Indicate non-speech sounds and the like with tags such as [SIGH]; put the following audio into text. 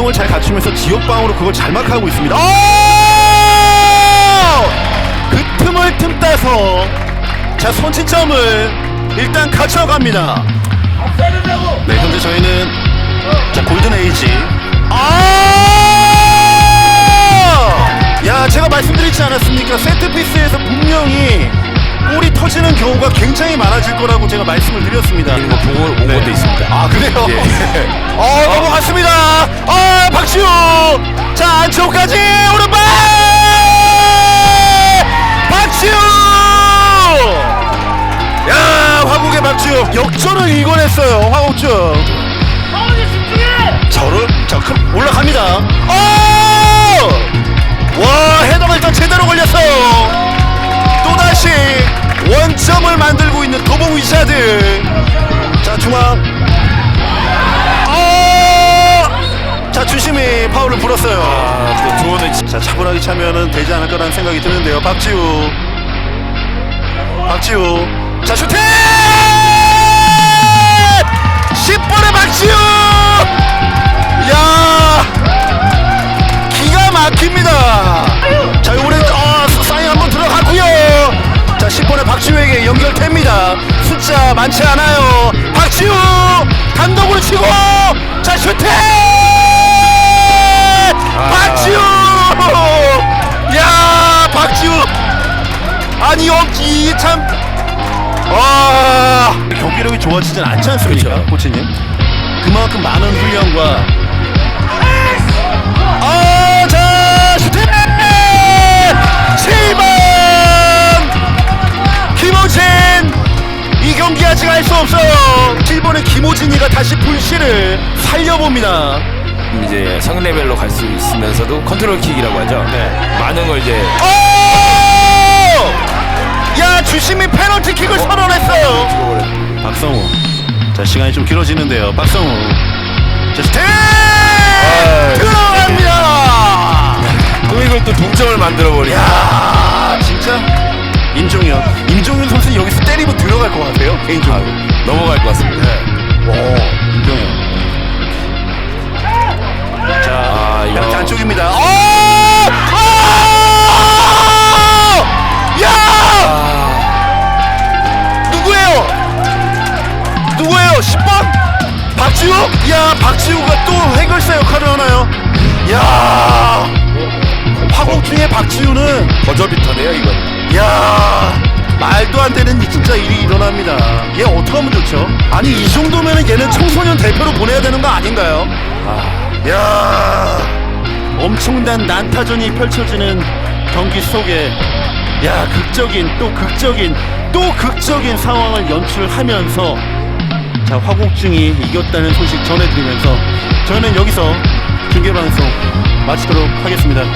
내용을 잘 갖추면서 지역방으로 그걸 잘 마크하고 있습니다. 오! 그 틈을 틈 따서 자 선취점을 일단 가져갑니다. 네 현재 저희는 자 골든 에이지. 아! 야 제가 말씀드리지 않았습니까? 세트 피스에서 분명히 골이 터지는 경우가 굉장히 많아질 거라고 제가 말씀을 드렸습니다. 이거 보고 온 네. 것도 있습니다. 아 그래요? 예. [LAUGHS] 어 넘어갔습니다. 아 박시우 자 안쪽까지 오른발 박시우 야 화국의 박시우 역전을 이궈냈어요 화국중 저를 자큰 올라갑니다. 어! 와 헤더가 일단 제대로 걸렸어요. 원점을 만들고 있는 도봉 위자드 자 중앙 어! 자 주심이 파울을 불었어요. 아, 또 조언을 치- 자 차분하게 차면은 되지 않을 거라는 생각이 드는데요. 박지우, 박지우, 자 슈팅! 많지 않아요. 박지우 단독으로 치고 자 슈팅! 박지우! 야 박지우! 아니 여기 참 와, 경기력이 좋아지진 않지 않습니까, 그렇죠. 코치님? 그만큼 많은 훈련과 알수 없어요. 7번의 김호진이가 다시 불씨를 살려봅니다. 이제 성 레벨로 갈 수 있으면서도 컨트롤 킥이라고 하죠. 네. 많은 걸 이제 오! 야, 주심이 페널티킥을 선언했어요. 찍어버려. 박성우. 자, 시간이 좀 길어지는데요. 박성우. 자, 슈팅! 들어갑니다! 또 이걸 또 동점을 만들어 버리. 야, 진짜 임종현. 임종현 선 들어갈 것 같아요. 개인적으로. 넘어갈 것 같습니다. 오, 임종현. 자, 아, 이거- 이렇게 안쪽입니다. 오! 오! 야! 아, 누구예요? 누구예요? 10번? 박지우? 야, 박지우가 또 해결사 역할을 하나요? 야, 말도 안 되는 진짜 일이 일어납니다. 얘 어떻게 하면 좋죠? 아니 이 정도면은 얘는 청소년 대표로 보내야 되는 거 아닌가요? 야 엄청난 난타전이 펼쳐지는 경기 속에 야 극적인 또 극적인 또 극적인 상황을 연출하면서 자 화곡중이 이겼다는 소식 전해드리면서 저희는 여기서 중계방송 마치도록 하겠습니다.